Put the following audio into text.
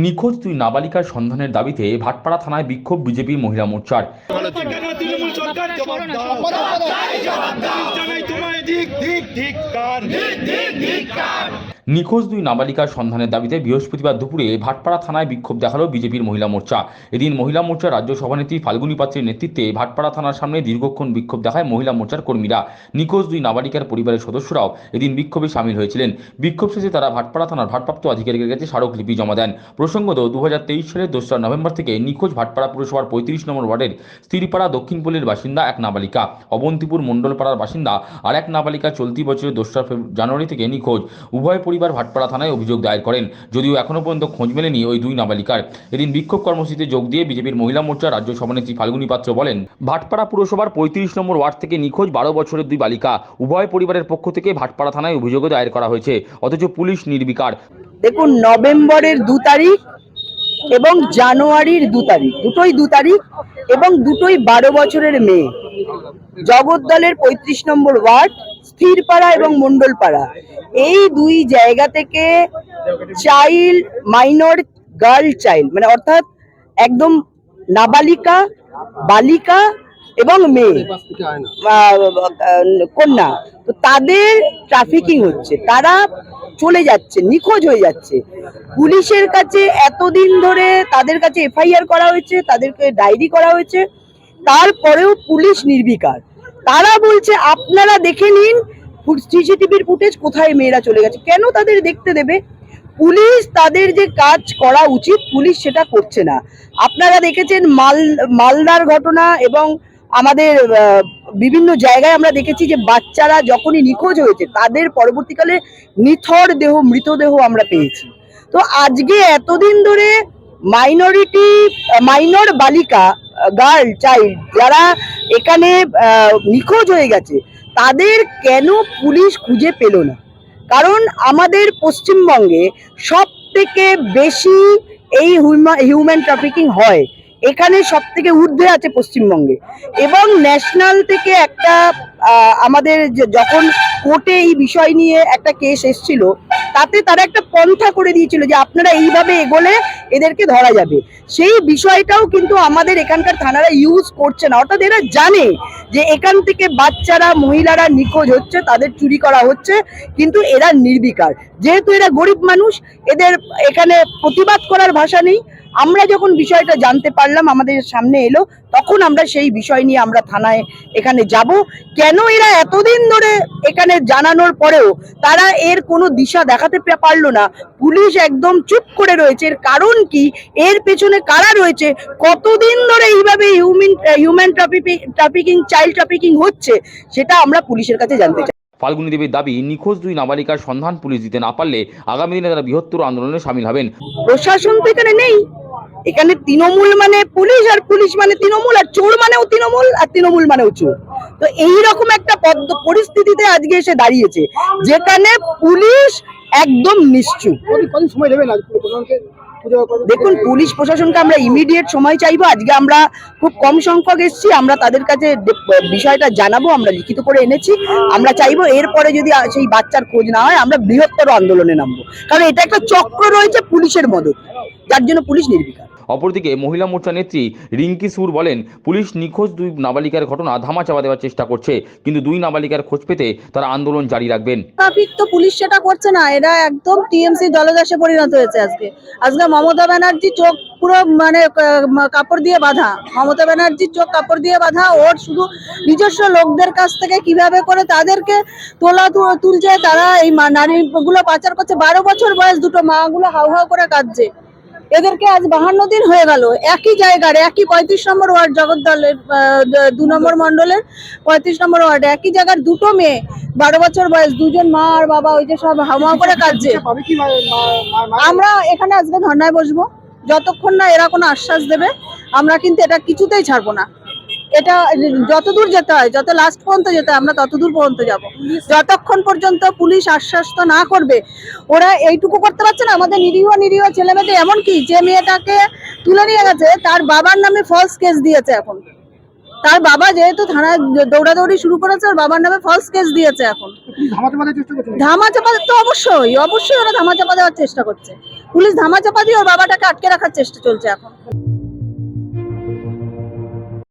নিখোঁজ দুই নাবালিকার সন্ধানের দাবিতে ভাটপাড়া থানায় বিক্ষোভ বিজেপি মহিলা মোর্চার নিখোঁজ দুই নাবালিকার সন্ধানের দাবিতে বৃহস্পতিবার দুপুরে ভাটপাড়া থানায় বিক্ষোভ দেখাল বিজেপির মহিলা মোর্চা। এদিন মহিলা মোর্চার রাজ্য সভানেত্রী ফাল্গুনী পাত্রের নেতৃত্বে ভাটপাড়া থানার সামনে দীর্ঘক্ষণ বিক্ষোভ দেখায় মহিলা মোর্চার কর্মীরা। নিখোঁজ দুই নাবালিকার পরিবারের সদস্যরাও এদিন বিক্ষোভে সামিল হয়েছিলেন। বিক্ষোভ শেষে তারা ভাটপাড়া থানার ভারপ্রাপ্ত আধিকারিকের কাছে স্মারকলিপি জমা দেন। প্রসঙ্গত দু হাজার তেইশ সালের দোসরা নভেম্বর থেকে নিখোঁজ ভাটপাড়া পুরসভার পঁয়ত্রিশ নম্বর ওয়ার্ডের স্থিরপাড়া দক্ষিণপল্লীর বাসিন্দা এক নাবালিকা। অবন্তিপুর মণ্ডলপাড়ার বাসিন্দা আর এক নাবালিকা চলতি বছরের দোসরা জানুয়ারি থেকে নিখোঁজ। উভয় ভাটপাড়া থানায় অভিযোগ দায়ের করেন, যদিও এখনও পর্যন্ত খোঁজ মেলেনি ওই দুই নাবালিকার। এদিন বিক্ষোভ কর্মসূচিতে যোগ দিয়ে বিজেপির মহিলা মোর্চার রাজ্য সভানেত্রী ফাল্গুনী পাত্র বলেন, ভাটপাড়া পুরসভার পঁয়ত্রিশ নম্বর ওয়ার্ড থেকে নিখোঁজ বারো বছরের দুই বালিকা। উভয় পরিবারের পক্ষ থেকে ভাটপাড়া থানায় অভিযোগও দায়ের করা হয়েছে, অথচ পুলিশ নির্বিকার। দেখুন, নভেম্বরের দু তারিখ এবং জানুয়ারির দু তারিখ, দুটোই দু তারিখ এবং দুটোই বারো বছরের মেয়ে। জগদ্দলের পঁয়ত্রিশ নম্বর ওয়ার্ড স্থিরপাড়া এবং মণ্ডলপাড়া। এই দুই জায়গা থেকে চাইল্ড, মাইনর, গার্ল চাইল্ড মানে অর্থাৎ একদম নাবালিকা, বালিকা এবং মেয়ে কন্যা। তো তাদের ট্রাফিকিং হচ্ছে। তারা চলে যাচ্ছে, নিখোঁজ হয়ে যাচ্ছে। পুলিশের কাছে এতদিন ধরে তাদের কাছে এফআইআর করা হয়েছে, তাদেরকে ডায়েরি করা হয়েছে। তারপরেও পুলিশ নির্বিকার। তারা বলছে, আপনারা দেখে নিন সিসিটিভির ফুটেজ কোথায় মেয়েরা চলে গেছে। কেন তাদের দেখতে দেবে? পুলিশ তাদের যে কাজ করা উচিত, পুলিশ সেটা করছে না। আপনারা দেখেছেন মাল মালদার ঘটনা এবং আমাদের বিভিন্ন জায়গায় আমরা দেখেছি যে বাচ্চারা যখনই নিখোঁজ হয়েছে, তাদের পরবর্তীকালে নিথর দেহ, মৃতদেহ আমরা পেয়েছি। তো আজকে এতদিন ধরে মাইনরিটি মাইনর বালিকা গার্ল চাইল্ড যারা এখানে নিখোঁজ হয়ে গেছে, তাদের কেন পুলিশ খুঁজে পেল না? কারণ আমাদের পশ্চিমবঙ্গে সব থেকে বেশি এই হিউম্যান ট্রাফিকিং হয়। এখানে সব থেকে ঊর্ধ্বে আছে পশ্চিমবঙ্গে। এবং ন্যাশনাল থেকে একটা আমাদের যখন কোর্টে এই বিষয় নিয়ে একটা কেস এসেছিল তাতে তারা একটা পন্থা করে দিয়েছিল যে আপনারা এইভাবে এগোলে এদেরকে ধরা যাবে। সেই বিষয়টাও কিন্তু আমাদের এখানকার থানারা ইউজ করছে না। অর্থাৎ এরা জানে যে এখান থেকে বাচ্চারা, মহিলারা নিখোঁজ হচ্ছে, তাদের চুরি করা হচ্ছে, কিন্তু এরা নির্বিকার। যেহেতু এরা গরিব মানুষ, এদের এখানে প্রতিবাদ করার ভাষা নেই। আমরা যখন বিষয়টা জানতে পারলাম, আমাদের সামনে এলো, তখন আমরা সেই বিষয় নিয়ে আমরা থানায় এখানে যাব। কেন এরা এতদিন ধরে এখানে জানানোর পরেও তারা এর কোনো দিশা দেখাতে পারল না? পুলিশ একদম চুপ করে রয়েছে। এর কারণ কি? এর পেছনে কারা রয়েছে? কতদিন ধরে এইভাবে human human trafficking child trafficking হচ্ছে? সেটা আমরা পুলিশের কাছে জানতে চাই। ফাল্গুনী দেবীর দাবি নিখোঁজ দুই নাবালিকার সন্ধান পুলিশ দিতে না পারলে আগামী দিনে তারা বৃহত্তর আন্দোলনে সামিল হবেন। প্রশাসন তো এখানে নেই। এখানে তৃণমূল মানে পুলিশ আর পুলিশ মানে তৃণমূল আর চোর মানেও তৃণমূল আর তৃণমূল মানেও চোর। তো এই রকম একটা পদ্ম পরিস্থিতিতে আজকে এসে দাঁড়িয়েছে যেখানে পুলিশ একদম নিশ্চুপ। সময় নেবেন দেখুন, পুলিশ প্রশাসনকে আমরা ইমিডিয়েট সময় চাইব। আজকে আমরা খুব কম সংখ্যক এসেছি, আমরা তাদের কাছে বিষয়টা জানাব, আমরা লিখিত করে এনেছি। আমরা চাইব এরপরে যদি সেই বাচ্চার খোঁজ না হয়, আমরা বৃহত্তর আন্দোলনে নামবো। কারণ এটা একটা চক্র রয়েছে পুলিশের মদত। যার জন্য পুলিশ নির্বিকার। অপরদিকে মহিলা মোর্চা নেত্রী রিঙ্কি সুর বলেন, পুলিশ নিখোঁজ দুই নাবালিকার ঘটনা ধামাচাপা দেওয়ার চেষ্টা করছে, কিন্তু দুই নাবালিকার খোঁজ পেতে তারা আন্দোলন জারি রাখবেন। ট্রাফিক তো পুলিশ সেটা করছে না, এরা একদম টিএমসি দলদাসে পরিণত হয়েছে আজকে। আজকে মমতা ব্যানার্জি চোখ পুরো মানে কাপড় দিয়ে বাঁধা। মমতা ব্যানার্জির চোখ কাপড় দিয়ে বাঁধা, ওর শুধু নিজস্ব লোকদের কাছ থেকে কীভাবে করে তাদেরকে তোলা তুলছে, তারা এই মা- নারীগুলো পাচার করছে। বারো বছর বয়স দুটো মা, গুলো হাউ হাউ করে কাঁদছে। এদেরকে আজ বাহান্ন দিন হয়ে গেল। একই জায়গার, একই পঁয়ত্রিশ নম্বর ওয়ার্ড জগদ্দলের দু নম্বর মন্ডলের পঁয়ত্রিশ নম্বর ওয়ার্ডে। একই জায়গার দুটো মেয়ে, বারো বছর বয়স, দুজন মা আর বাবা, ওই যে সব হাওয়া করে কাটছে আমরা এখানে আজকে ধর্নায় বসবো। যতক্ষণ না এরা কোনো আশ্বাস দেবে, আমরা কিন্তু এটা কিছুতেই ছাড়বো না। এটা যতদূর যেতে হয় যত লাস্ট পর্যন্ত যেতে হয় আমরা ততদূর পর্যন্ত যাব। যতক্ষণ পর্যন্ত পুলিশ আশ্বাস না করবে ওরা এইটুকু করতে পারছে না? আমাদের নিরীহ নিরীহ ছেলে মেয়েদের এমনকি যে মেয়েটাকে তুলে নিয়ে গেছে তার বাবার নামে ফলস কেস দিয়েছে এখন। তার বাবা যেহেতু থানায় দৌড়াদৌড়ি শুরু করেছে ওর বাবার নামে ফলস কেস দিয়েছে এখন। পুলিশ ধামাতে মারার চেষ্টা করছে ধামা চাপা তো অবশ্যই অবশ্যই ওরা ধামা চাপা দেওয়ার চেষ্টা করছে। পুলিশ ধামাচাপা দিয়ে ওর বাবাটাকে আটকে রাখার চেষ্টা চলছে এখন।